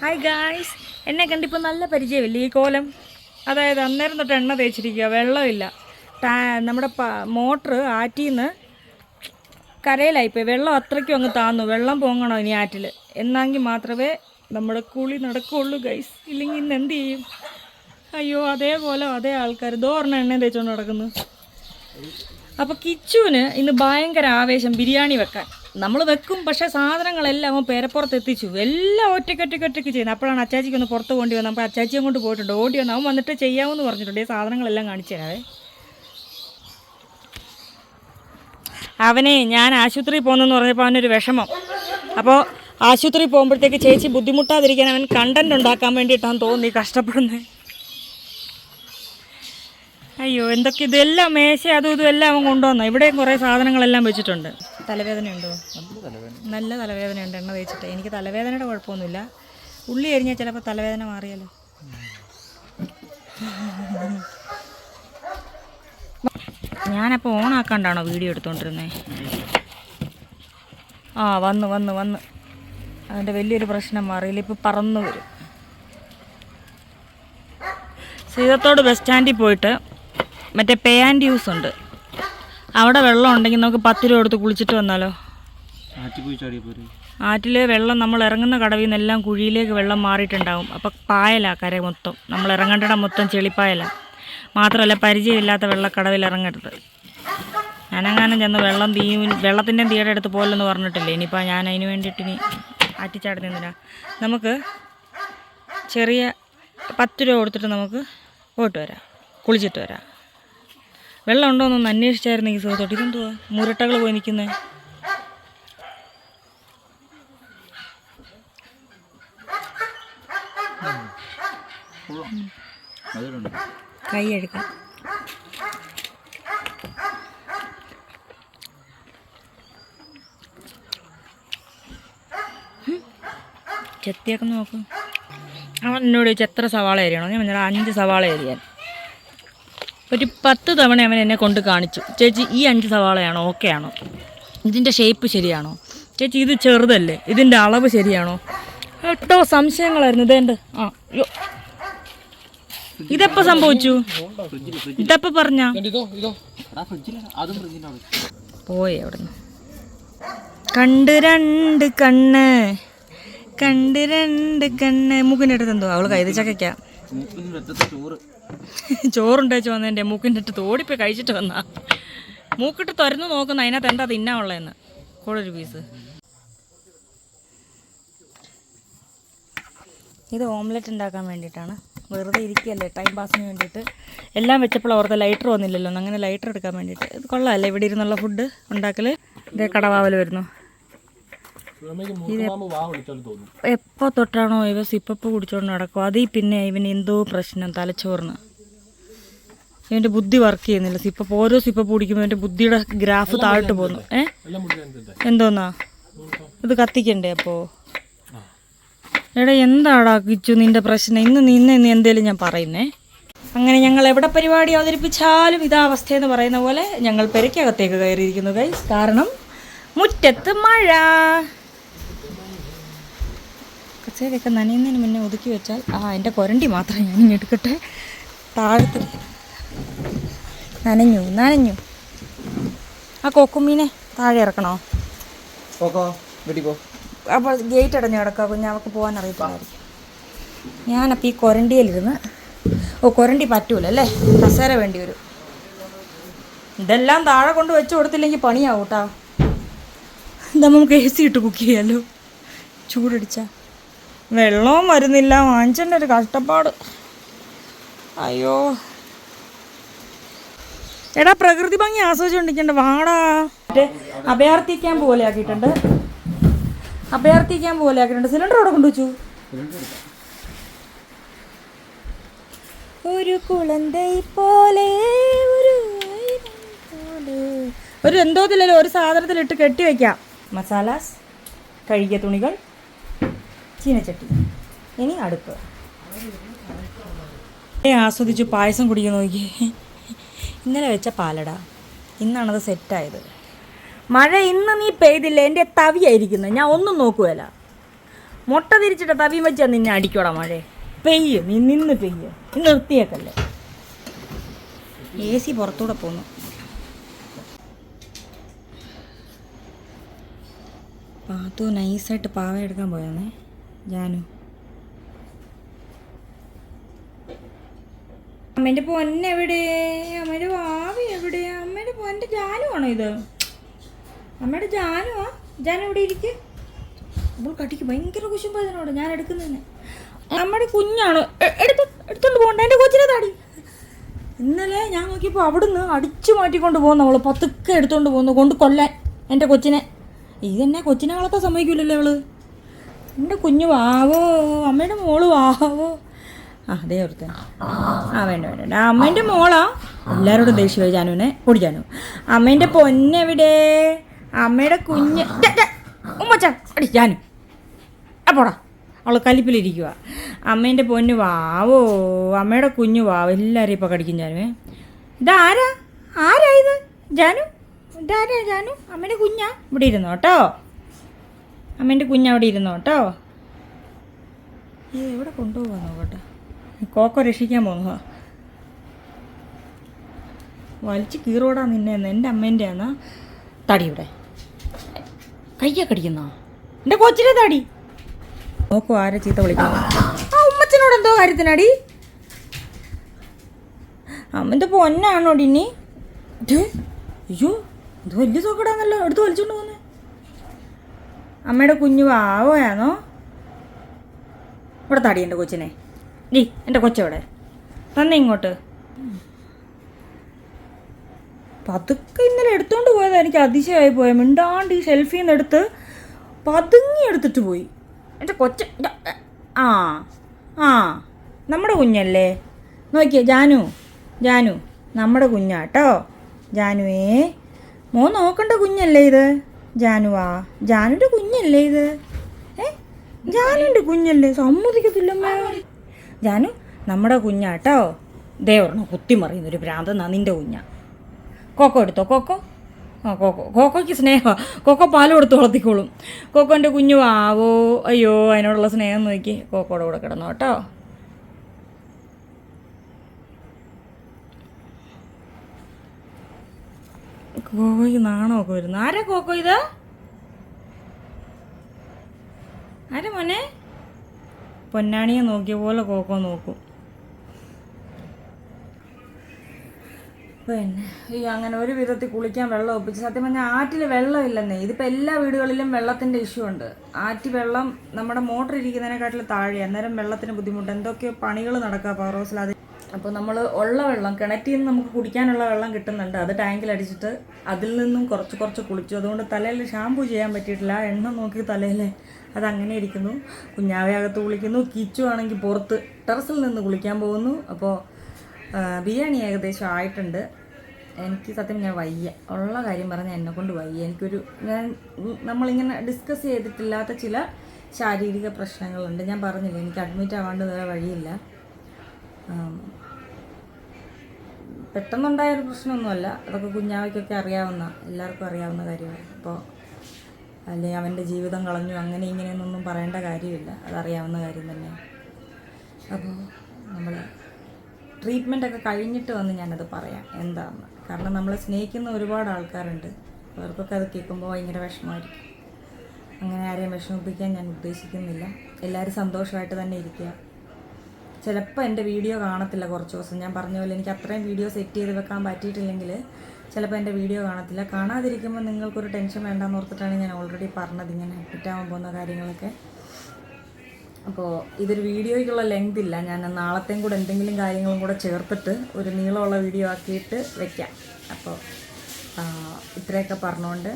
Hi guys എന്നെ കണ്ടിപ്പോൾ നല്ല പരിചയമില്ല? ഈ കോലം അതായത് അന്നേരം തൊട്ട് എണ്ണ തേച്ചിരിക്കുക വെള്ളമില്ല. ടാ നമ്മുടെ മോട്ടർ നിന്ന് കരയിലായിപ്പോയി. വെള്ളം അത്രയ്ക്കും അങ്ങ് താന്നു. വെള്ളം പോങ്ങണോ ഇനി ആറ്റിൽ? എന്നെങ്കിൽ മാത്രമേ നമ്മുടെ കുളി നടക്കുകയുള്ളൂ ഗൈസ് ഇല്ലെങ്കിൽ ഇന്ന് എന്ത് ചെയ്യും? അയ്യോ അതേപോലെ അതേ ആൾക്കാർ. ദോറിന് എണ്ണ തേച്ചുകൊണ്ട് നടക്കുന്നു. അപ്പോൾ കിച്ചുവിന് ഇന്ന് ഭയങ്കര ആവേശം ബിരിയാണി വെക്കാൻ. നമ്മൾ വെക്കും പക്ഷേ സാധനങ്ങളെല്ലാം അവൻ പേരപ്പുറത്ത് എത്തിച്ചു എല്ലാം ഒറ്റയ്ക്ക് ഒറ്റയ്ക്ക് ഒറ്റയ്ക്ക് ചെയ്യുന്നത് അപ്പോഴാണ് അച്ചാച്ചിക്ക് ഒന്ന് പുറത്ത് കൊണ്ടു വന്നത് അപ്പോൾ അച്ചാച്ചിയും കൊണ്ട് പോയിട്ടുണ്ട്. ഓടി വന്ന് അവൻ വന്നിട്ട് ചെയ്യാമെന്ന് പറഞ്ഞിട്ടുണ്ട്. ഈ സാധനങ്ങളെല്ലാം കാണിച്ചു തരാവേ. അവനെ ഞാൻ ആശുപത്രിയിൽ പോകുന്നെന്ന് പറഞ്ഞപ്പോൾ അവനൊരു വിഷമം. അപ്പോൾ ആശുപത്രിയിൽ പോകുമ്പോഴത്തേക്ക് ചേച്ചി ബുദ്ധിമുട്ടാതിരിക്കാൻ അവൻ കണ്ടന്റ് ഉണ്ടാക്കാൻ വേണ്ടിയിട്ടാണ് തോന്നി കഷ്ടപ്പെടുന്നത്. അയ്യോ എന്തൊക്കെ ഇതെല്ലാം മേശ അതും ഇതും എല്ലാം അവൻ കൊണ്ടുവന്നു ഇവിടെയും കുറേ സാധനങ്ങളെല്ലാം വെച്ചിട്ടുണ്ട്. തലവേദനയുണ്ടോ? നല്ല തലവേദന. ഉണ്ട് എണ്ണ തേച്ചിട്ട്. എനിക്ക് തലവേദനയുടെ കുഴപ്പമൊന്നുമില്ല. ഉള്ളി എരിഞ്ഞാൽ ചിലപ്പോൾ തലവേദന മാറിയാലോ? ഞാനപ്പോൾ ഓണാക്കാണ്ടാണോ വീഡിയോ എടുത്തുകൊണ്ടിരുന്നത് ആ വന്ന് വന്ന് വന്ന്. അതിന്റെ വലിയൊരു പ്രശ്നം മാറിയില്ല. ഇപ്പോൾ പറന്നു വരും. സീതത്തോട് ബസ് സ്റ്റാൻഡിൽ പോയിട്ട് മറ്റേ പേ ആൻഡ് യൂസ് ഉണ്ട്. അവിടെ വെള്ളം ഉണ്ടെങ്കിൽ നമുക്ക് പത്ത് രൂപ കൊടുത്ത് കുളിച്ചിട്ട് വന്നാലോ? ആറ്റിലെ ആറ്റിൽ വെള്ളം നമ്മൾ ഇറങ്ങുന്ന കടവിൽ നിന്നെല്ലാം കുഴിയിലേക്ക് വെള്ളം മാറിയിട്ടുണ്ടാവും. അപ്പം പായലാ കര മൊത്തം. നമ്മൾ ഇറങ്ങേണ്ട മൊത്തം ചെളിപ്പായല. മാത്രമല്ല പരിചയമില്ലാത്ത വെള്ളക്കടവിൽ ഇറങ്ങരുത്. ഞാനങ്ങാനും ചെന്ന് വെള്ളം തീ വെള്ളത്തിന്റെ തീയുടെ അടുത്ത് പോലെന്ന് പറഞ്ഞിട്ടില്ലേ? ഇനിയിപ്പോൾ ഞാൻ അതിന് വേണ്ടിയിട്ട് ഇനി ആറ്റിച്ചാടുന്നതിനാ നമുക്ക് ചെറിയ പത്ത് രൂപ കൊടുത്തിട്ട് നമുക്ക് പോയിട്ട് വരാം. കുളിച്ചിട്ട് വരാം. വെള്ളം ഉണ്ടോ എന്നൊന്ന് ഈ സുഖത്തോട്ട് ഇതെന്തുവാ? മുരട്ടകൾ പോയി നിൽക്കുന്നത് കൈ കഴുകാം. ചെത്തിയൊക്കെ നോക്കും. അവൻ എന്നോട് എത്ര സവാള അരിയണം ഞാൻ പറഞ്ഞാൽ അഞ്ച് സവാള അരിയാൻ ഒരു പത്ത് തവണ അവൻ എന്നെ കൊണ്ട് കാണിച്ചു. ചേച്ചി ഈ അഞ്ച് സവാളയാണോ? ഓക്കെ ആണോ ഇതിന്റെ ഷേപ്പ് ശരിയാണോ? ചേച്ചി ഇത് ചെറുതല്ലേ? ഇതിന്റെ അളവ് ശരിയാണോ? എട്ടോ സംശയങ്ങളായിരുന്നു. ഇതേണ്ട് ആ അയ്യോ ഇതെപ്പോ സംഭവിച്ചു? ഇതെപ്പോ പറഞ്ഞ? പോയി അവിടുന്ന്. കണ്ട് രണ്ട് കണ്ണ്. കണ്ട് രണ്ട് കണ്ണ്. മുഖിനെടുത്തെന്തോ അവൾ കൈത ചോറുണ്ടേച്ച് വന്നതിന്റെ മൂക്കിന്റെ അടുത്ത് ഓടിപ്പോയി കഴിച്ചിട്ട് വന്നാ. മൂക്കിട്ട് തുരന്ന് നോക്കുന്ന അതിനകത്ത് എന്താ തിന്നാനുള്ളതെന്ന് കൂടെ ഒരു പീസ് ഇത് ഓംലെറ്റ് ഉണ്ടാക്കാൻ വേണ്ടിയിട്ടാണ്. വെറുതെ ഇരിക്കുകയല്ലേ ടൈം പാസിന് വേണ്ടിയിട്ട്. എല്ലാം വെച്ചപ്പോൾ ഓർത്ത് ലൈറ്റർ വന്നില്ലല്ലോ അങ്ങനെ ലൈറ്റർ എടുക്കാൻ വേണ്ടിയിട്ട്. ഇത് കൊള്ളാമല്ലേ ഇവിടെ ഇരുന്നുള്ള ഫുഡ് ഉണ്ടാക്കൽ ഇതേ കടവാവൽ വരുന്നു. എപ്പോൾ തൊട്ടാണോ ഇവ സിപ്പപ്പ് കുടിച്ചോണ്ട് നടക്കും അതീ പിന്നെ ഇവന് എന്തോ പ്രശ്നം തലച്ചോറിന്. ഇവന്റെ ബുദ്ധി വർക്ക് ചെയ്യുന്നില്ല. സിപ്പപ്പ് ഓരോ സിപ്പപ്പ് കുടിക്കുമ്പോൾ ഇവന്റെ ബുദ്ധിയുടെ ഗ്രാഫ് താഴ്ത്തു പോകുന്നു. ഏ? എന്തോന്നാ? ഇത് കത്തിക്കണ്ടേ അപ്പോ? എടാ എന്താടാ കിച്ചു നിന്റെ പ്രശ്നം? ഇന്ന് നിന്ന് ഇന്ന് എന്തേലും ഞാൻ പറയുന്നേ? അങ്ങനെ ഞങ്ങൾ എവിടെ പരിപാടി അവതരിപ്പിച്ചാലും ഇതാ അവസ്ഥയെന്ന് പറയുന്ന പോലെ ഞങ്ങൾ പെരയ്ക്കകത്തേക്ക് കയറിയിരിക്കുന്നു ഗൈസ് കാരണം മുറ്റത്ത് മഴ. കച്ചേരയൊക്കെ നനയുന്നതിന് മുന്നേ ഒതുക്കി വെച്ചാൽ ആ എന്റെ കൊരണ്ടി മാത്രം ഞാൻ എടുക്കട്ടെ. താഴത്തിൽ നനഞ്ഞു നനഞ്ഞു. ആ കൊക്കുമീനെ താഴെ ഇറക്കണോ? അപ്പോൾ ഗേറ്റ് അടഞ്ഞു കിടക്കുക കുഞ്ഞാവക്ക് പോകാൻ അറിയത്തില്ലായിരിക്കും. ഞാനപ്പോൾ ഈ കൊരണ്ടിയിലിരുന്ന് ഓ കൊരണ്ടി പറ്റൂല അല്ലേ? കസേര വേണ്ടി വരും. ഇതെല്ലാം താഴെ കൊണ്ട് വെച്ച് കൊടുത്തില്ലെങ്കിൽ പണിയാവും കേട്ടോ ഇതാ നമുക്ക് എ സി ഇട്ട് കുക്ക് ചെയ്യാമല്ലോ ചൂടടിച്ച. വെള്ളവും വരുന്നില്ല. വാങ്ങിച്ചതിന്റെ ഒരു കഷ്ടപ്പാട്. അയ്യോ. എടാ പ്രകൃതി ഭംഗി ആസ്വദിച്ചുകൊണ്ടിരിക്കണ്ട വാടാ. മറ്റേ അഭയാർത്ഥി പോലെ ആക്കിയിട്ടുണ്ട് അഭയാർത്ഥി ക്യാമ്പ് പോലെ ആക്കിയിട്ടുണ്ട് സിലിണ്ടർ അവിടെ കൊണ്ടുവച്ചു? ഒരു കുളന്തൈ പോലെ ഒരു. ഒരു എന്തോതില്ലല്ലോ ഒരു സാധനത്തിലിട്ട് കെട്ടി വെക്കാം. മസാലാസ് കഴുകിയ തുണികൾ. ചീനച്ചട്ടി. ഇനി അടുപ്പ്. ആസ്വദിച്ച് പായസം കുടിക്കാൻ നോക്കി. ഇന്നലെ വെച്ച പാലട. ഇന്നാണത് സെറ്റായത്. മഴ ഇന്ന് നീ പെയ്തില്ല? എന്റെ തവിയായിരിക്കുന്നത് ഞാൻ ഒന്നും നോക്കുവല്ല മുട്ട തിരിച്ചിട്ട് തവി വെച്ചാൽ നിന്നെ അടിക്കോടാ മഴ. പെയ്യ്. നീ നിന്ന് പെയ്യ്. നീ നിർത്തിയേക്കല്ലേ. എ സി പുറത്തൂടെ പോന്നു. പാത്തു നൈസായിട്ട് പാവ എടുക്കാൻ പോയാന്നേ ജാനു അമ്മേന്റെ പൊന്നെവിടെ അമ്മയുടെ ഭാവി എവിടെ? അമ്മയുടെ പൊന്നെ ജാനു ആണോ ഇത്? അമ്മയുടെ ജാനുവാ? ജാനു ഇവിടെ ഇരിക്ക്? അപ്പോൾ കട്ടിക്ക് ഭയങ്കര കുശുമ്പോ ഇതിനോട് ഞാൻ എടുക്കുന്നതന്നെ നമ്മുടെ കുഞ്ഞാണ്. എടുത്ത് എടുത്തോണ്ട് പോകണ്ട. എന്റെ കൊച്ചിനെ താടി. ഇന്നലെ ഞാൻ നോക്കിയപ്പോൾ അവിടുന്ന് അടിച്ചു മാറ്റിക്കൊണ്ട് പോകുന്നു അവൾ പതുക്കെ എടുത്തോണ്ട് പോകുന്നു. കൊണ്ട് കൊല്ലാൻ എന്റെ കൊച്ചിനെ. ഇതെന്നെ കൊച്ചിനെ വളർത്താൻ സമ്മതിക്കില്ലല്ലോ അവൾ? എന്റെ കുഞ്ഞു വാവോ അമ്മയുടെ മോൾ വാവോ. ആ അതേ ഓർത്ത. ആ വേണ്ട വേണ്ട അമ്മേന്റെ മോളാ. എല്ലാവരോടും ദേഷ്യം ജാനുവിനെ ജാനു. അമ്മേന്റെ പൊന്നെവിടെ അമ്മയുടെ കുഞ്ഞ്. ഉമ്മച്ചടി അടി ജാനു. അപ്പോടാ അവൾ കലിപ്പിലിരിക്കുക അമ്മേന്റെ പൊന്ന് വാവോ അമ്മയുടെ കുഞ്ഞു വാവോ എല്ലാവരും ഇപ്പോൾ കടിക്കും ജാനുവേ. ഇതാരാ? ആരാ ഇത്? ജാനു? ഇതാരാ ജാനു? അമ്മേന്റെ കുഞ്ഞാ? ഇവിടെ ഇരുന്നോ കേട്ടോ. അമ്മേന്റെ കുഞ്ഞ് അവിടെ ഇരുന്നോ കേട്ടോ? ഈ എവിടെ കൊണ്ടുപോകാൻ നോക്കട്ടെ? കോക്കോ രക്ഷിക്കാൻ പോകുന്നതാ വലിച്ച് കീറോടാ നിന്നെ എന്റെ അമ്മേന്റെ ആണ് തടി ഇവിടെ. കയ്യൊക്കെ അടിക്കുന്നോ? എന്റെ കൊച്ചിനെ തടി. നോക്കൂ ആരെ ചീത്ത വിളിക്കുന്നു. ആ ഉമ്മച്ചനോട് എന്തോ കാര്യത്തിനടി? അമ്മന്റെ പൊന്നാണോടി ഇനി? അയ്യോ ഇത് വലിയ സോക്കടാന്നല്ലോ. എടുത്ത് വലിച്ചോണ്ട് പോന്നെ. അമ്മയുടെ കുഞ്ഞു വാവയാണോ ഇവിടെ താടി എന്റെ കൊച്ചിനെ. ഡി എന്റെ കൊച്ചവിടെ. തന്നെ ഇങ്ങോട്ട്. പതുക്കെ ഇന്നലെ എടുത്തോണ്ട് പോയത് എനിക്ക് അതിശയമായി പോയ. മിണ്ടാണ്ട് ഈ ഷെൽഫിൽ നിന്ന് എടുത്ത് പതുങ്ങി എടുത്തിട്ട് പോയി. എന്റെ കൊച്ച ആ ആ നമ്മുടെ കുഞ്ഞല്ലേ? നോക്കിയേ ജാനു ജാനു നമ്മുടെ കുഞ്ഞാട്ടോ. ജാനുവേ മോ നോക്കണ്ട കുഞ്ഞല്ലേ ഇത്? ജാനുവാ. ജാനുവിന്റെ കുഞ്ഞല്ലേ ഇത്? ഏ? ജാനുവിന്റെ കുഞ്ഞല്ലേ? സമ്മതിക്കത്തില്ലമ്മ. ജാനു നമ്മുടെ കുഞ്ഞാട്ടോ ദേ ഒരെണ്ണം കുത്തിമറിയുന്നൊരു ഭ്രാന്ത നിന്റെ കുഞ്ഞാ. കൊക്കോ എടുത്തോ കൊക്കോ? ആ കൊക്കോ. കൊക്കോയ്ക്ക് സ്നേഹം കൊക്കോ പാൽ കൊടുത്ത് വളർത്തിക്കോളും. കൊക്കോന്റെ കുഞ്ഞു ആവോ അയ്യോ അതിനോടുള്ള സ്നേഹം നോക്കി കൊക്കോടെ കൂടെ കിടന്നു കേട്ടോ കോക്കോയ്ക്ക് നാണമൊക്കെ വരുന്നു. ആരാ കോക്കോ ഇത്? ആരാ മോനെ? പൊന്നാണിയെ നോക്കിയ പോലെ കോക്കോ നോക്കും. പിന്നെ ഈ അങ്ങനെ ഒരു വിധത്തിൽ കുളിക്കാൻ വെള്ളം ഒപ്പിച്ച് സത്യം പറഞ്ഞാൽ ആറ്റിൽ വെള്ളമില്ലെന്നേ. ഇതിപ്പോൾ എല്ലാ വീടുകളിലും വെള്ളത്തിന്റെ ഇഷ്യൂ ഉണ്ട്. ആറ്റി വെള്ളം നമ്മുടെ മോട്ടർ ഇരിക്കുന്നതിനെക്കാട്ടിൽ താഴെ അന്നേരം വെള്ളത്തിന് ബുദ്ധിമുട്ട്. എന്തൊക്കെയോ പണികൾ നടക്കുക പവർ ഹൗസിൽ അത് അപ്പോൾ നമ്മൾ ഉള്ള വെള്ളം കിണറ്റിൽ നിന്ന് നമുക്ക് കുടിക്കാനുള്ള വെള്ളം കിട്ടുന്നുണ്ട്. അത് ടാങ്കിൽ അടിച്ചിട്ട് അതിൽ നിന്നും കുറച്ച് കുറച്ച് കുളിച്ചു. അതുകൊണ്ട് തലയിൽ ഷാമ്പു ചെയ്യാൻ പറ്റിയിട്ടില്ല. എണ്ണ നോക്കി തലയിൽ അതങ്ങനെ ഇരിക്കുന്നു. കുഞ്ഞാവെ അകത്ത് കുളിക്കുന്നു. കിച്ചു ആണെങ്കിൽ പുറത്ത് ടെറസിൽ നിന്ന് കുളിക്കാൻ പോകുന്നു. അപ്പോൾ ബിരിയാണി ഏകദേശം ആയിട്ടുണ്ട്. എനിക്ക് സത്യം ഞാൻ വയ്യ. ഉള്ള കാര്യം പറഞ്ഞാൽ എന്നെ കൊണ്ട് വയ്യ. എനിക്കൊരു ഞാൻ നമ്മളിങ്ങനെ ഡിസ്കസ് ചെയ്തിട്ടില്ലാത്ത ചില ശാരീരിക പ്രശ്നങ്ങളുണ്ട്. ഞാൻ പറഞ്ഞില്ല എനിക്ക് അഡ്മിറ്റ് ആവാണ്ട് വേറെ വഴിയില്ല. പെട്ടെന്നുണ്ടായ ഒരു പ്രശ്നമൊന്നുമല്ല. അതൊക്കെ കുഞ്ഞാവയ്ക്കൊക്കെ അറിയാവുന്ന എല്ലാവർക്കും അറിയാവുന്ന കാര്യമാണ്. അപ്പോൾ അല്ലെങ്കിൽ അവന്റെ ജീവിതം കളഞ്ഞു അങ്ങനെ ഇങ്ങനെയെന്നൊന്നും പറയേണ്ട കാര്യമില്ല. അതറിയാവുന്ന കാര്യം തന്നെയാണ്. അപ്പോൾ നമ്മൾ ട്രീറ്റ്മെന്റൊക്കെ കഴിഞ്ഞിട്ട് വന്ന് ഞാനത് പറയാം. എന്താണെന്ന് കാരണം നമ്മളെ സ്നേഹിക്കുന്ന ഒരുപാട് ആൾക്കാരുണ്ട്. അവർക്കൊക്കെ അത് കേൾക്കുമ്പോൾ ഭയങ്കര വിഷമമായിരിക്കും. അങ്ങനെ ആരെയും വിഷമിപ്പിക്കാൻ ഞാൻ ഉദ്ദേശിക്കുന്നില്ല. എല്ലാവരും സന്തോഷമായിട്ട് തന്നെ ഇരിക്കുക. ചിലപ്പോൾ എന്റെ വീഡിയോ കാണത്തില്ല കുറച്ച് ദിവസം. ഞാൻ പറഞ്ഞ പോലെ എനിക്ക് അത്രയും വീഡിയോ സെറ്റ് ചെയ്ത് വെക്കാൻ പറ്റിയിട്ടില്ലെങ്കിൽ ചിലപ്പോൾ എന്റെ വീഡിയോ കാണത്തില്ല. കാണാതിരിക്കുമ്പോൾ നിങ്ങൾക്കൊരു ടെൻഷൻ വേണ്ടെന്ന് ഓർത്തിട്ടാണ് ഞാൻ ഓൾറെഡി പറഞ്ഞത് ഇങ്ങനെ അഡ്മിറ്റാവാൻ പോകുന്ന കാര്യങ്ങളൊക്കെ. അപ്പോൾ ഇതൊരു വീഡിയോയ്ക്കുള്ള ലെങ്ത് ഇല്ല. ഞാൻ നാളത്തെയും കൂടെ എന്തെങ്കിലും കാര്യങ്ങളും കൂടെ ചേർത്തിട്ട് ഒരു നീളമുള്ള വീഡിയോ ആക്കിയിട്ട് വെക്കാം. അപ്പോൾ ഇത്രയൊക്കെ പറഞ്ഞുകൊണ്ട്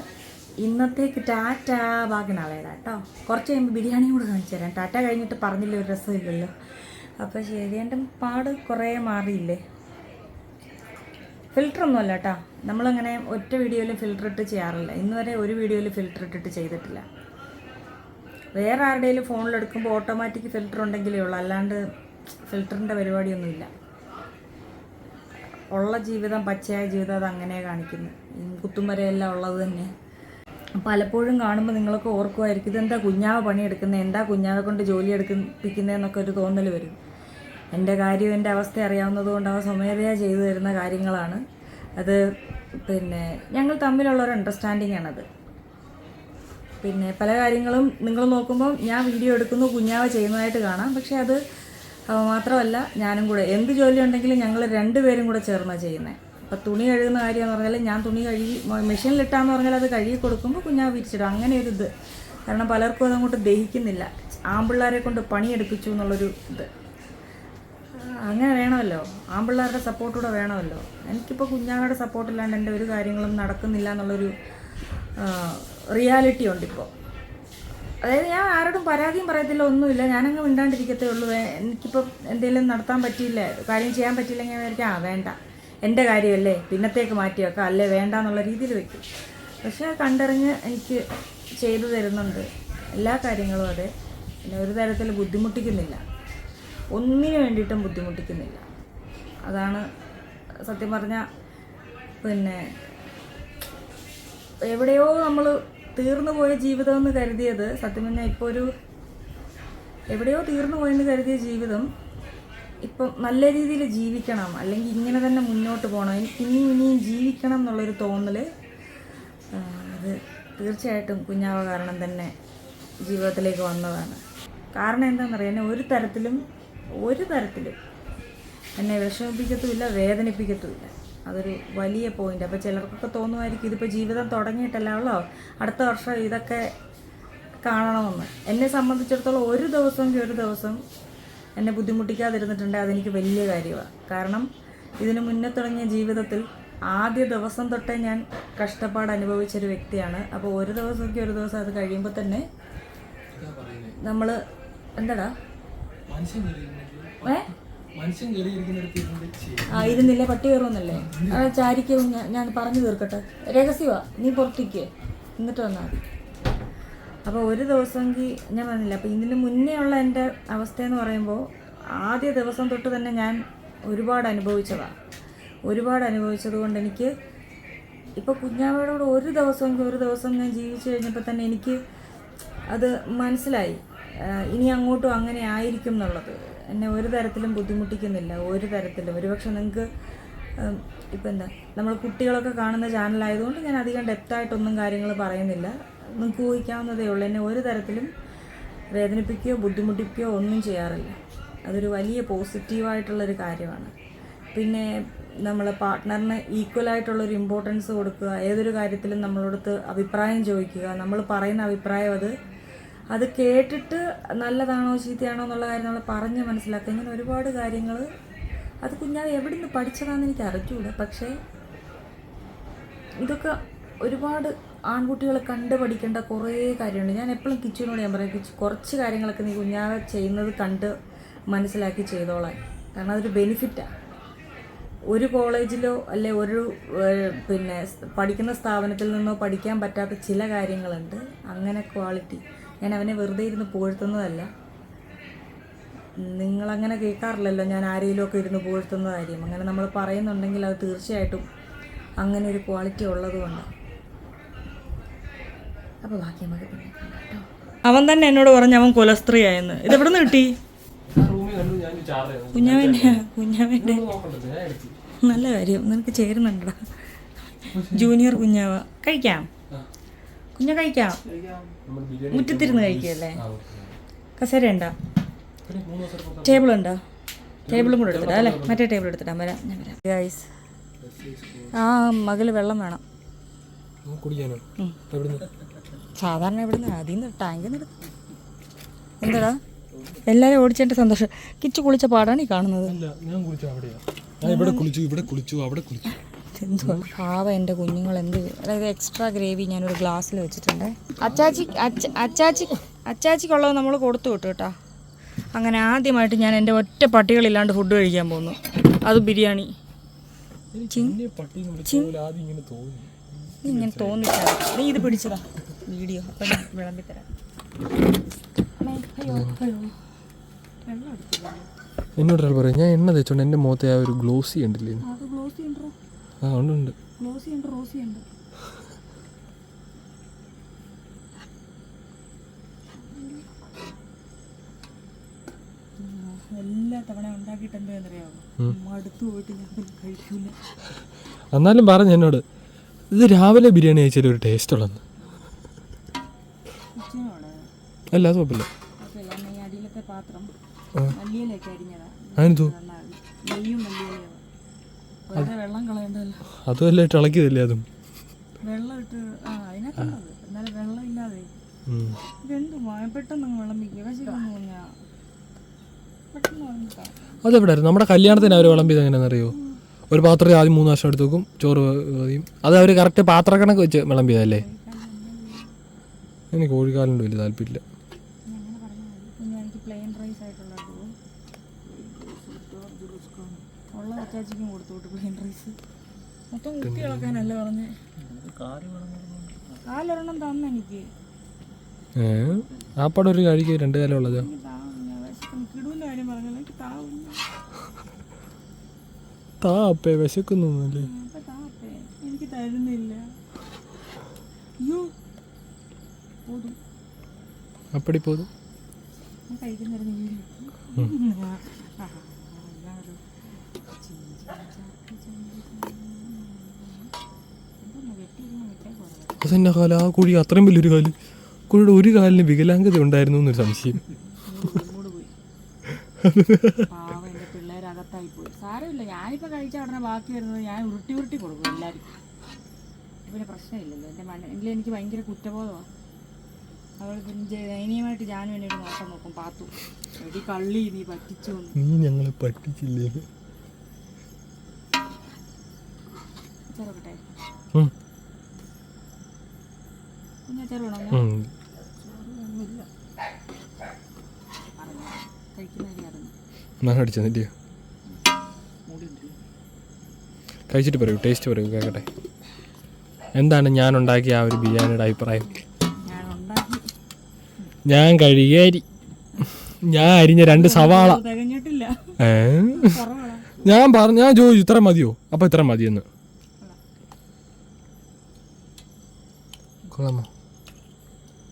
ഇന്നത്തേക്ക് ടാറ്റ ബാക്കി കേട്ടോ കുറച്ച് കഴിയുമ്പോൾ ബിരിയാണിയും കൂടെ കാണിച്ചു തരാം. ടാറ്റ കഴിഞ്ഞിട്ട് പറഞ്ഞില്ല ഒരു രസമില്ലല്ലോ. അപ്പോൾ ശരി എന്റെ പാട് കുറേ മാറിയില്ലേ? ഫിൽറ്റർ ഒന്നും അല്ല കേട്ടോ നമ്മളങ്ങനെ ഒറ്റ വീഡിയോയിലും ഫിൽറ്റർ ഇട്ട് ചെയ്യാറില്ല. ഇന്ന് വരെ ഒരു വീഡിയോയിൽ ഫിൽറ്റർ ഇട്ടിട്ട് ചെയ്തിട്ടില്ല. വേറെ ആരുടെയും ഫോണിലെടുക്കുമ്പോൾ ഓട്ടോമാറ്റിക് ഫിൽറ്റർ ഉണ്ടെങ്കിലേ ഉള്ളൂ. അല്ലാണ്ട് ഫിൽറ്ററിന്റെ പരിപാടിയൊന്നുമില്ല. ഉള്ള ജീവിതം പച്ചയായ ജീവിതം അത് അങ്ങനെ കാണിക്കുന്നു. ഈ കുത്തും വരെയെല്ലാം ഉള്ളത് തന്നെ. പലപ്പോഴും കാണുമ്പോൾ നിങ്ങളൊക്കെ ഓർക്കുമായിരിക്കും ഇതെന്താ കുഞ്ഞാവ് പണിയെടുക്കുന്നത് എന്താ കുഞ്ഞാവെ കൊണ്ട് ജോലി എടുപ്പിക്കുന്നതെന്നൊക്കെ ഒരു തോന്നൽ വരും. എന്റെ കാര്യം എന്റെ അവസ്ഥ അറിയാവുന്നത് കൊണ്ട് അവ സ്വമേധയാ ചെയ്തു തരുന്ന കാര്യങ്ങളാണ്. അത് പിന്നെ ഞങ്ങൾ തമ്മിലുള്ള ഒരു അണ്ടർസ്റ്റാൻഡിങ് ആണത്. പിന്നെ പല കാര്യങ്ങളും നിങ്ങൾ നോക്കുമ്പോൾ ഞാൻ വീഡിയോ എടുക്കുന്നു കുഞ്ഞാവ ചെയ്യുന്നതായിട്ട് കാണാം. പക്ഷേ അത് മാത്രമല്ല ഞാനും കൂടെ. എന്ത് ജോലി ഉണ്ടെങ്കിലും ഞങ്ങൾ രണ്ടുപേരും കൂടെ ചേർന്നാണ് ചെയ്യുന്നത് അപ്പോൾ തുണി കഴുകുന്ന കാര്യമെന്ന് പറഞ്ഞാൽ ഞാൻ തുണി കഴുകി മെഷീനിലിട്ടാന്ന് പറഞ്ഞാൽ അത് കഴുകി കൊടുക്കുമ്പോൾ കുഞ്ഞാവ് വിരിച്ചിടും. അങ്ങനെ ഒരു ഇത്. കാരണം പലർക്കും അതങ്ങോട്ട് ദഹിക്കുന്നില്ല. ആമ്പിള്ളാരെ കൊണ്ട് പണിയെടുപ്പിച്ചു എന്നുള്ളൊരു ഇത്. അങ്ങനെ വേണമല്ലോ. ആമ്പിള്ളേരുടെ സപ്പോർട്ടൂടെ വേണമല്ലോ. എനിക്കിപ്പോൾ കുഞ്ഞാവയുടെ സപ്പോർട്ടില്ലാണ്ട് എന്റെ ഒരു കാര്യങ്ങളും നടക്കുന്നില്ല എന്നുള്ളൊരു റിയാലിറ്റി ഉണ്ട് ഇപ്പോൾ അതായത് ഞാൻ ആരോടും പരാതിയും പറയത്തില്ല ഒന്നുമില്ല. ഞാനങ്ങ് മിണ്ടാണ്ടിരിക്കത്തേ ഉള്ളൂ. എനിക്കിപ്പോൾ എന്തെങ്കിലും നടത്താൻ പറ്റിയില്ല കാര്യം ചെയ്യാൻ പറ്റിയില്ലെങ്കിൽ വിചാരിക്കാം. ആ വേണ്ട. എന്റെ കാര്യമല്ലേ? പിന്നത്തേക്ക് മാറ്റി വെക്കാം. അല്ലേ? വേണ്ട എന്നുള്ള രീതിയിൽ വെക്കും. പക്ഷേ കണ്ടറിഞ്ഞ് എനിക്ക് ചെയ്തു തരുന്നുണ്ട്. എല്ലാ കാര്യങ്ങളും അതെ. പിന്നെ ഒരു തരത്തിൽ ബുദ്ധിമുട്ടിക്കുന്നില്ല. ഒന്നിനു വേണ്ടിയിട്ടും ബുദ്ധിമുട്ടിക്കുന്നില്ല. അതാണ് സത്യം പറഞ്ഞാൽ പിന്നെ എവിടെയോ നമ്മൾ തീർന്നു പോയ ജീവിതം എന്ന് കരുതിയത് സത്യം പറഞ്ഞാൽ ഇപ്പോൾ ഒരു എവിടെയോ തീർന്നു പോയെന്ന് കരുതിയ ജീവിതം ഇപ്പം നല്ല രീതിയിൽ ജീവിക്കണം അല്ലെങ്കിൽ ഇങ്ങനെ തന്നെ മുന്നോട്ട് പോകണം ഇനിയും ഇനിയും ജീവിക്കണം എന്നുള്ളൊരു തോന്നൽ അത് തീർച്ചയായിട്ടും കുഞ്ഞാവ കാരണം തന്നെ ജീവിതത്തിലേക്ക് വന്നതാണ്. കാരണം എന്താണെന്ന് അറിയാൻ ഒരു തരത്തിലും ഒരു തരത്തിലും എന്നെ വിഷമിപ്പിക്കത്തുമില്ല വേദനിപ്പിക്കത്തുമില്ല. അതൊരു വലിയ പോയിന്റ് അപ്പോൾ ചിലർക്കൊക്കെ തോന്നുമായിരിക്കും ഇതിപ്പോൾ ജീവിതം തുടങ്ങിയിട്ടല്ല ഉള്ളോ? അടുത്ത വർഷം ഇതൊക്കെ കാണണമെന്ന്. എന്നെ സംബന്ധിച്ചിടത്തോളം ഒരു ദിവസമെങ്കിൽ ഒരു ദിവസം എന്നെ ബുദ്ധിമുട്ടിക്കാതിരുന്നിട്ടുണ്ടെങ്കിൽ അതെനിക്ക് വലിയ കാര്യമാണ് കാരണം ഇതിന് മുന്നേ തുടങ്ങിയ ജീവിതത്തിൽ ആദ്യ ദിവസം തൊട്ടേ ഞാൻ കഷ്ടപ്പാട് അനുഭവിച്ചൊരു വ്യക്തിയാണ്. അപ്പോൾ ഒരു ദിവസമൊക്കെ ഒരു ദിവസം അത് കഴിയുമ്പോൾ തന്നെ നമ്മൾ എന്താടാ? ആ ഇരുന്നില്ലേ? പട്ടി കയറുമെന്നല്ലേ? ആ ചാരിക്ക് ഞാൻ പറഞ്ഞു തീർക്കട്ടെ. രഹസ്യമാ. നീ പുറത്തേക്ക് എന്നിട്ട് വന്നാൽ മതി. അപ്പോൾ ഒരു ദിവസമെങ്കിൽ ഞാൻ പറഞ്ഞില്ല അപ്പോൾ ഇതിന് മുന്നേ ഉള്ള എന്റെ അവസ്ഥയെന്ന് പറയുമ്പോൾ ആദ്യ ദിവസം തൊട്ട് തന്നെ ഞാൻ ഒരുപാട് അനുഭവിച്ചതാണ് ഒരുപാട് അനുഭവിച്ചത് കൊണ്ട് എനിക്ക് ഇപ്പോൾ കുഞ്ഞാവയോട് ഒരു ദിവസം ഒരു ദിവസം ഞാൻ ജീവിച്ചു കഴിഞ്ഞപ്പോൾ തന്നെ എനിക്ക് അത് മനസ്സിലായി. ഇനി അങ്ങോട്ടും അങ്ങനെ ആയിരിക്കും എന്നുള്ളത്. എന്നെ ഒരു തരത്തിലും ബുദ്ധിമുട്ടിക്കുന്നില്ല. ഒരു തരത്തിലും. ഒരുപക്ഷെ നിങ്ങൾക്ക് ഇപ്പം എന്താ നമ്മൾ കുട്ടികളൊക്കെ കാണുന്ന ചാനലായതുകൊണ്ട് ഞാൻ അധികം ഡെപ്തായിട്ടൊന്നും കാര്യങ്ങൾ പറയുന്നില്ല. നിങ്ങൾക്ക് ഊഹിക്കാവുന്നതേ ഉള്ളൂ. എന്നെ ഒരു തരത്തിലും വേദനിപ്പിക്കുകയോ ബുദ്ധിമുട്ടിക്കുകയോ ഒന്നും ചെയ്യാറില്ല. അതൊരു വലിയ പോസിറ്റീവായിട്ടുള്ളൊരു കാര്യമാണ്. പിന്നെ നമ്മൾ പാർട്ട്ണറിന് ഈക്വലായിട്ടുള്ളൊരു ഇമ്പോർട്ടൻസ് കൊടുക്കുക ഏതൊരു കാര്യത്തിലും നമ്മളോടത്ത് അഭിപ്രായം ചോദിക്കുക നമ്മൾ പറയുന്ന അഭിപ്രായം അത് അത് കേട്ടിട്ട് നല്ലതാണോ ചീത്തയാണോ എന്നുള്ള കാര്യം നമ്മൾ പറഞ്ഞ് മനസ്സിലാക്കുക. ഇങ്ങനെ ഒരുപാട് കാര്യങ്ങൾ അത് കുഞ്ഞാവ് എവിടെ നിന്ന് പഠിച്ചതാണെന്ന് എനിക്ക് അറിഞ്ഞൂടാ. പക്ഷേ ഇതൊക്കെ ഒരുപാട് ആൺകുട്ടികൾ കണ്ട് പഠിക്കേണ്ട കുറേ കാര്യമുണ്ട്. ഞാൻ എപ്പോഴും കിച്ചുവിനോട് ഞാൻ പറയും കിച്ചു കുറച്ച് കാര്യങ്ങളൊക്കെ നീ കുഞ്ഞാവെ ചെയ്യുന്നത് കണ്ട് മനസ്സിലാക്കി ചെയ്തോളാൻ. കാരണം അതൊരു ബെനിഫിറ്റാണ് ഒരു കോളേജിലോ അല്ലെ ഒരു പിന്നെ പഠിക്കുന്ന സ്ഥാപനത്തിൽ നിന്നോ പഠിക്കാൻ പറ്റാത്ത ചില കാര്യങ്ങളുണ്ട്. അങ്ങനെ ക്വാളിറ്റി ഞാൻ അവനെ വെറുതെ ഇരുന്ന് പുകഴ്ത്തുന്നതല്ല. നിങ്ങളങ്ങനെ കേൾക്കാറില്ലല്ലോ ഞാൻ ആരെങ്കിലും ഒക്കെ ഇരുന്ന് പുകഴ്ത്തുന്ന കാര്യം. അങ്ങനെ നമ്മൾ പറയുന്നുണ്ടെങ്കിൽ അത് തീർച്ചയായിട്ടും അങ്ങനെ ഒരു ക്വാളിറ്റി ഉള്ളതുകൊണ്ടാണ് അപ്പോൾ ബാക്കി നമുക്ക് പിന്നെ കേട്ടോ. അവൻ തന്നെ എന്നോട് പറഞ്ഞു അവൻ കൊലസ്ത്രീയായെന്ന്. ഇത് എവിടെ നിന്ന് കിട്ടി? കുഞ്ഞാവിന്റെ കുഞ്ഞാവിന്റെ നല്ല കാര്യം. നിനക്ക് ചേരുന്നുണ്ടടാ ജൂനിയർ കുഞ്ഞാവ. കഴിക്കാം. കുഞ്ഞ കഴിക്കാം. മുറ്റത്തിരുന്ന് കഴിക്കുകയല്ലേ ഓക്കെ. കസേര ഉണ്ടോ? ടേബിൾ ഉണ്ടോ? ടേബിളും കൂടെ എടുത്തിട്ടാ അല്ലേ? മറ്റേ ടേബിൾ എടുത്തിട്ടാ വരാം ഞാൻ വരാം. ഗൈസ് ആ മകൾ വെള്ളം വേണം. എവിടുന്ന്? സാധാരണ ഇവിടുന്ന് അതിൽ നിന്ന് ടാങ്കിൽ നിന്ന് എന്താടാ? എല്ലാവരും ഓടിച്ചതിന്റെ സന്തോഷം. കിച്ചു കുളിച്ച പാടാണ് ഈ കാണുന്നത്. ഞാൻ കുളിച്ചു അവിടെയാ. ഞാൻ ഇവിടെ കുളിച്ചു ഇവിടെ കുളിച്ചു അവിടെ കുളിച്ചു. എന്തുവാ? പാവ എന്റെ കുഞ്ഞുങ്ങൾ എന്ത് അതായത് എക്സ്ട്രാ ഗ്രേവി ഞാനൊരു ഗ്ലാസ്സിൽ വെച്ചിട്ടുണ്ട്. അച്ചാച്ചി അച്ചാച്ചി അച്ചാച്ചിക്കുള്ളത് നമ്മൾ കൊടുത്തു വിട്ടു കേട്ടോ. അങ്ങനെ ആദ്യമായിട്ട് ഞാൻ എന്റെ ഒറ്റ പട്ടികളില്ലാണ്ട് ഫുഡ് കഴിക്കാൻ പോകുന്നു അത് ബിരിയാണി. ഇങ്ങനെ തോന്നി. നീ ഇങ്ങനെ തോന്നിച്ചാ നീ ഇത് പിടിച്ചതാ വീഡിയോ. അപ്പം ഞാൻ വിളമ്പി തരാം. എന്നോട് പറയാം ഞാൻ എണ്ണ തേച്ചോണ്ട് എന്റെ മുഖത്തെ ആ ഒരു ഗ്ലോസി ഉണ്ടല്ലേ അത് ഗ്ലോസി ഉണ്ടോ? ആ ഉണ്ട് ഉണ്ട് എല്ലാ തവണ ഞാൻ എന്നാലും പറഞ്ഞു എന്നോട് ഇത് രാവിലെ ബിരിയാണി കഴിച്ചാൽ ഒരു ടേസ്റ്റ് ഉള്ളെന്ന്. അല്ല അത് കുഴപ്പമില്ല. അതിനെന്തോ വെള്ളം കളയണ്ടല്ലോ. അതുമല്ല ഇട്ട് ഇളക്കിയതല്ലേ അതും? വെള്ളം ഇട്ട് ആ അതിനകത്തുള്ളത് എന്നാലും വെള്ളം ഇല്ലാതെ. പെട്ടെന്ന് വിശക്കുന്നു പെട്ടെന്ന് വിളമ്പിക്കാം നമ്മുടെ കല്യാണത്തിന് അവർ വിളമ്പിയത് എങ്ങനെയാണെന്നറിയോ? ഒരു പാത്രത്തിൽ ആദ്യം മൂന്ന് വർഷം എടുത്ത് വെക്കും ചോറ് മതിയും അത് അവർ കറക്റ്റ് പാത്ര കണക്ക് വെച്ച് വിളമ്പിയതല്ലേ? എനിക്ക് കോഴിക്കാലിന്റെ വലിയ താല്പര്യമില്ല. പ്ലെയിൻ റൈസ് ആയിട്ടുള്ള? ഉള്ള അച്ചാച്ചിക്കും കൊടുത്തു വിട്ടു റൈസ് മൊത്തം കുത്തി ഇളക്കാനല്ല പറഞ്ഞേ? കാലൊരെണ്ണം തന്ന എനിക്ക്. ഏ? ആ പടം ഒരു കഴിക്ക് രണ്ട് കാലം ഉള്ളതോ. കിടൂന്റെ കാര്യം പറഞ്ഞല്ലോ. എനിക്ക് താവില്ല താ അപ്പേ വിശക്കുന്നു അല്ലേ എനിക്ക് തരുന്നില്ല. അയ്യോ പോതും. അപ്പടി പോതും. ഞാൻ അതെന്നെ കാല ആ കുഴി അത്രയും വലിയൊരു കാൽ കുഴിയുടെ ഒരു കാലിന് വികലാംഗത ഉണ്ടായിരുന്നു എന്നൊരു സംശയം. പിള്ളേരകത്തായി പോയി. സാരമില്ല ഞാനിപ്പോൾ കഴിച്ച ഉടനെ ബാക്കി വരുന്നത് ഞാൻ ഉരുട്ടി ഉരുട്ടി കൊടുക്കും എല്ലാവർക്കും. പിന്നെ പ്രശ്നമില്ലല്ലോ. എന്റെ മണ്ണ് എങ്കിലും എനിക്ക് ഭയങ്കര കുറ്റബോധമാണ് അവൾ ദയനീയമായിട്ട് ഞാനും ഒരു നോക്കും പാത്തു. എടി കള്ളി നീ പറ്റിച്ചു നീ ഞങ്ങളെ പറ്റിച്ചില്ലേ? ചെറുക്കട്ടെ ഉം. കുഞ്ഞാ ചെറുകണോ ഉം. ഒന്നുമില്ല പറഞ്ഞു കഴിക്കുന്ന കാര്യം അറിഞ്ഞു ഞാൻ കഴിച്ചിട്ട് പറയൂ ടേസ്റ്റ് പറയൂ കേൾക്കട്ടെ എന്താണ് ഞാൻ ഉണ്ടാക്കിയ ആ ഒരു ബിരിയാണിയുടെ അഭിപ്രായം? ഞാൻ കഴുകിയരി ഞാൻ അരിഞ്ഞ രണ്ട് സവാള. ഞാൻ പറഞ്ഞു ഞാൻ ചോദിച്ചു ഇത്ര മതിയോ? അപ്പൊ ഇത്ര മതിയെന്ന്. കൊള്ളാമോ?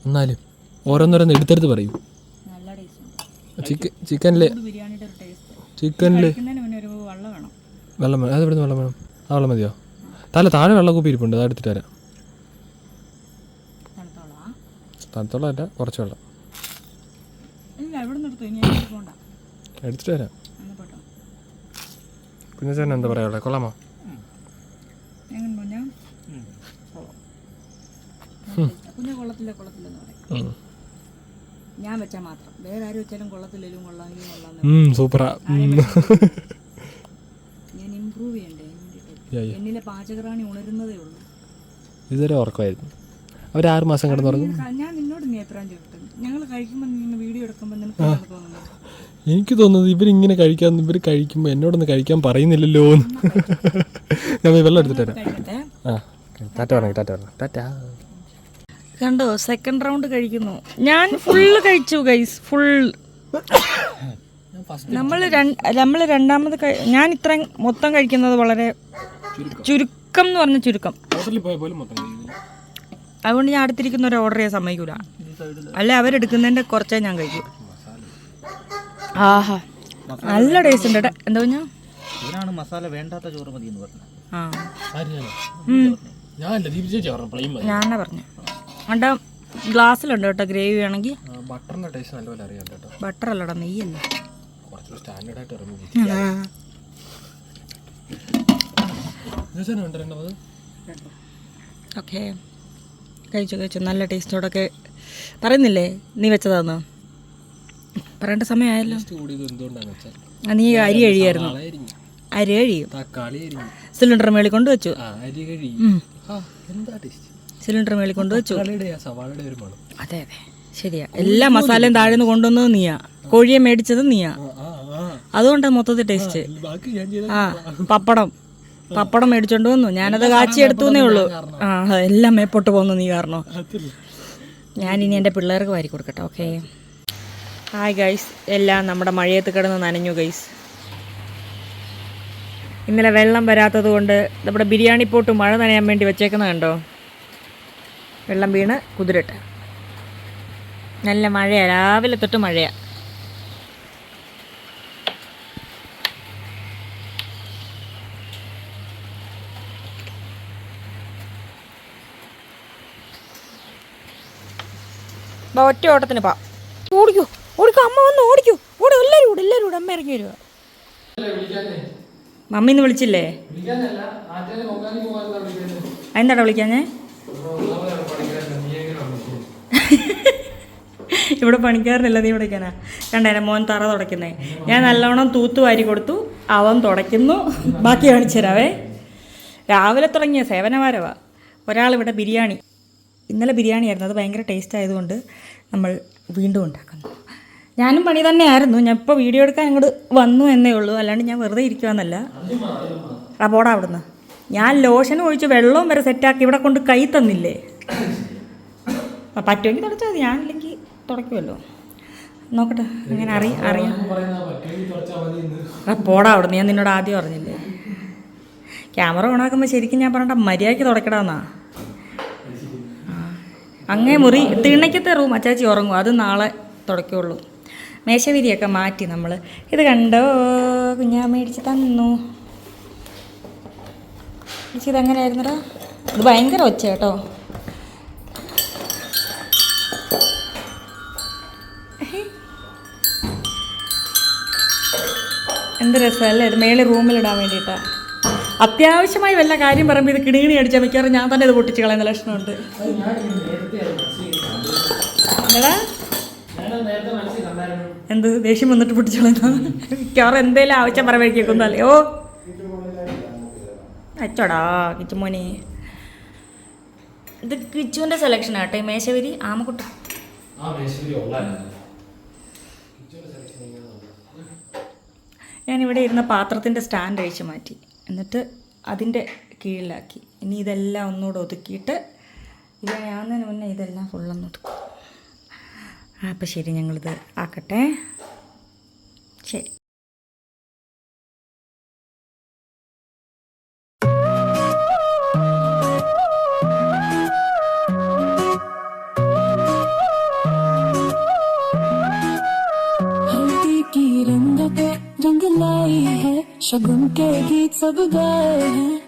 എന്നാലും ഓരോന്നോരോന്ന് എടുത്തെടുത്ത് പറയും. ചിക്കൻ ചിക്കനിൽ ഒരു വെള്ളം വേണം. വെള്ളം വേണം. അത് ഇവിടുന്ന് വെള്ളം വേണം? ആ വെള്ളം മതിയോ? തല താഴെ വെള്ളം കൂപ്പി ഇരിപ്പുണ്ട്. അത് എടുത്തിട്ട് തരാം തണുത്തോളാം. അല്ല കുറച്ച് വെള്ളം. എടുത്തിട്ട് തരാം പിന്നെ ചേട്ടൻ എന്താ പറയാ കൊള്ളാമോ എങ്ങനെ കുഞ്ഞാ കുഞ്ഞ കൊള്ളത്തില്ല കൊള്ളത്തില്ലെന്ന് പറയും. ഞാൻ വെച്ചാൽ മാത്രം. വേറെ ആരും വെച്ചാലും കൊള്ളത്തില്ലെങ്കിലും കൊള്ളാമെങ്കിലും കൊള്ളാം സൂപ്പറാ. ഞാൻ ഇമ്പ്രൂവ് ചെയ്യണ്ടേ. എന്നിലെ പാചകറാണി ഉണരുന്നതേ ഉള്ളൂ. ഇതുവരെ ഉറക്കമായിരുന്നു. അവർ ആറ് മാസം കിടന്നുറങ്ങും ഞാൻ നിന്നോട് നീ ചോദിച്ചു ഞങ്ങൾ കഴിക്കുമ്പോൾ നീ വീഡിയോ എടുക്കുമ്പോൾ നിനക്ക് എന്താണ് തോന്നുന്നത്? എനിക്ക് തോന്നുന്നത് ഇവരിങ്ങനെ കഴിക്കാൻ ഇവർ കഴിക്കുമ്പോൾ എന്നോടൊന്ന് കഴിക്കാൻ പറയുന്നില്ലല്ലോ എന്ന്. ഞാൻ വെള്ളം എടുത്തിട്ട് തരാം ആ ടാറ്റ പറഞ്ഞു ടാറ്റ പറഞ്ഞു. ടാറ്റ. കണ്ടോ? സെക്കൻഡ് റൗണ്ട് കഴിക്കുന്നു. ഞാൻ ഫുള്ള് കഴിച്ചു ഗൈസ് ഫുൾ നമ്മൾ നമ്മൾ രണ്ടാമത് ഞാൻ ഇത്ര മൊത്തം കഴിക്കുന്നത് വളരെ ചുരുക്കം. എന്ന് പറഞ്ഞ ചുരുക്കം. അതുകൊണ്ട് ഞാൻ അടുത്തിരിക്കുന്ന ഒരു ഓർഡർ ചെയ്യാൻ സമ്മതിക്കൂല. അല്ലെ അവരെടുക്കുന്നതിന്റെ കുറച്ചേ ഞാൻ കഴിക്കൂ. ആഹാ. നല്ല ടേസ്റ്റ് ഉണ്ട് കേട്ടോ എന്താ പറഞ്ഞാ ഇതിനാണ് മസാല വേണ്ടാത്ത ചോറ് മതി എന്ന് പറഞ്ഞത് ഞാനല്ല ദീപ പറഞ്ഞു. അണ്ട ഗ്ലാസ്സിലുണ്ട് കേട്ടോ ഗ്രേവി വേണമെങ്കിൽ ബട്ടറിന്റെ ടേസ്റ്റ് നല്ലപോലെ അറിയാം കേട്ടോ. ബട്ടർ അല്ലടാ നെയ്യല്ലേ? കുറച്ചുകൂടി സ്റ്റാൻഡേർഡ് ആയിട്ട് ഇറങ്ങി ഓക്കെ. കഴിച്ചു കഴിച്ചു. നല്ല ടേസ്റ്റോടൊക്കെ പറയുന്നില്ലേ? നീ വെച്ചതാന്ന്? പറയേണ്ട സമയമായല്ലോ. നീ അരി കഴിയായിരുന്നു അരി കഴിയും സിലിണ്ടർ മേളിൽ കൊണ്ടുവച്ചു. അരി കഴിയും എന്താ ടേസ്റ്റ് സിലിണ്ടർ മേളിൽ കൊണ്ടുവച്ചു അതെ അതെ. ശരിയാ. എല്ലാ മസാലയും താഴെന്ന് കൊണ്ടുവന്നത് നീയാ. കോഴിയെ മേടിച്ചത് നീയാ. അതുകൊണ്ടാണ് മൊത്തത്തിൽ ടേസ്റ്റ് ആ പപ്പടം. പപ്പടം മേടിച്ചോണ്ട് വന്നു. ഞാനത് കാച്ചി എടുത്തു എന്നേ ഉള്ളൂ. ആ എല്ലാം മേപ്പോട്ട് പോകുന്നു നീ കാരണം? ഞാനിനി എന്റെ പിള്ളേർക്ക് വാരി കൊടുക്കട്ടെ ഓക്കെ? ഹായ് ഗൈസ് എല്ലാം നമ്മുടെ മഴയത്ത് കിടന്ന് നനഞ്ഞു ഗൈസ് ഇന്നലെ വെള്ളം വരാത്തത് കൊണ്ട് നമ്മുടെ ബിരിയാണി പോട്ട് മഴ നനയാൻ വേണ്ടി വെച്ചേക്കുന്നത് കണ്ടോ? വെള്ളം വീണ് കുതിരട്ടെ. നല്ല മഴയാണ് രാവിലെ തൊട്ട് മഴയാണ് ഒറ്റ ഓട്ടത്തിന് പാ. ഓടിക്കൂ ഓടിക്കൂ അമ്മ വന്ന് ഓടിക്കൂ. ഓടി എല്ലാവരും കൂടെ എല്ലാവരും കൂടെ അമ്മ ഇറങ്ങി വരുവാ. മമ്മിന്ന് വിളിച്ചില്ലേ? എന്താടാ വിളിക്കാഞ്ഞേ? ഇവിടെ പണിക്കാരനല്ല നീ തുടയ്ക്കാനാ കണ്ടേനെ മോൻ തറ തുടയ്ക്കുന്നേ. ഞാൻ നല്ലവണ്ണം തൂത്ത് വാരി കൊടുത്തു അവൻ തുടയ്ക്കുന്നു. ബാക്കി കാണിച്ചു തരാവേ. രാവിലെ തുടങ്ങിയ സേവനവാരവാ. ഒരാളിവിടെ ബിരിയാണി. ഇന്നലെ ബിരിയാണി ആയിരുന്നു അത് ഭയങ്കര ടേസ്റ്റ് ആയതുകൊണ്ട് നമ്മൾ വീണ്ടും ഉണ്ടാക്കുന്നു. ഞാനും പണി തന്നെയായിരുന്നു ഞാൻ ഇപ്പോൾ വീഡിയോ എടുക്കാൻ അങ്ങോട്ട് വന്നു എന്നേ ഉള്ളൂ. അല്ലാണ്ട് ഞാൻ വെറുതെ ഇരിക്കുവാന്നല്ല. ആ പോടാ അവിടുന്ന്. ഞാൻ ലോഷൻ ഒഴിച്ച് വെള്ളവും വരെ സെറ്റാക്കി ഇവിടെ കൊണ്ട് കൈ തന്നില്ലേ? പറ്റുമെങ്കിൽ തുടച്ചാൽ മതി. ഞാനില്ലെങ്കിൽ തുടയ്ക്കുമല്ലോ. നോക്കട്ടെ അങ്ങനെ അറിയാം. അറിയാം പോടാ അവിടെ ഞാൻ നിന്നോട് ആദ്യം പറഞ്ഞില്ലേ ക്യാമറ ഓണാക്കുമ്പോൾ ശരിക്കും ഞാൻ പറഞ്ഞ മര്യാദയ്ക്ക് തുടക്കടാന്നാ അങ്ങേ മുറി തിണ്ണയ്ക്കത്തെ റൂം. അച്ചാച്ചി ഉറങ്ങും. അത് നാളെ തുടയ്ക്കുള്ളൂ. മേശവിരിയൊക്കെ മാറ്റി നമ്മൾ ഇത് കണ്ടോ? കുഞ്ഞാ മേടിച്ച് തന്നു. ചേച്ചി ഇതെങ്ങനെയായിരുന്നടാ? ഇത് ഭയങ്കര ഒച്ച കേട്ടോ. എന്ത് രസമല്ലേ ഇത് മേളിൽ റൂമിലിടാൻ വേണ്ടിയിട്ടാ. അത്യാവശ്യമായി വല്ല കാര്യം പറയുമ്പോൾ ഇത് കിണികിണി അടിച്ചാൽ മിക്കവാറും ഞാൻ തന്നെ ഇത് പൊട്ടിച്ച് കളയുന്ന ലക്ഷണമുണ്ട്. എന്താ എന്ത് ദേഷ്യം വന്നിട്ട് പൊട്ടിച്ച് കളയുന്ന മിക്കവാറും എന്തേലും ആവശ്യം പറയുമ്പോഴേക്കൊന്നല്ലേ ഓ. അച്ചടാ കിച്ചുമോനെ ഇത് കിച്ചുവിന്റെ സെലക്ഷൻ ആട്ടെ മേശവരി ആമക്കുട്ട ഞാനിവിടെ ഇരുന്ന പാത്രത്തിന്റെ സ്റ്റാൻഡ് അഴിച്ചു മാറ്റി. എന്നിട്ട് അതിന്റെ കീഴിലാക്കി. ഇനി ഇതെല്ലാം ഒന്നുകൂടെ ഒതുക്കിയിട്ട് ഇത് ഞാൻ മുന്നേ ഇതെല്ലാം ഫുള്ളൊന്ന് ഒതുക്കും. അപ്പം ശരി ഞങ്ങളിത് ആക്കട്ടെ. ശരി. शगुन के गीत सब गाए हैं।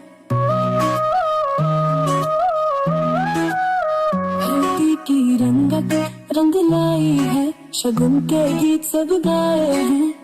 हल्दी की रंगत रंग लाई है, शगुन के गीत सब गाए हैं।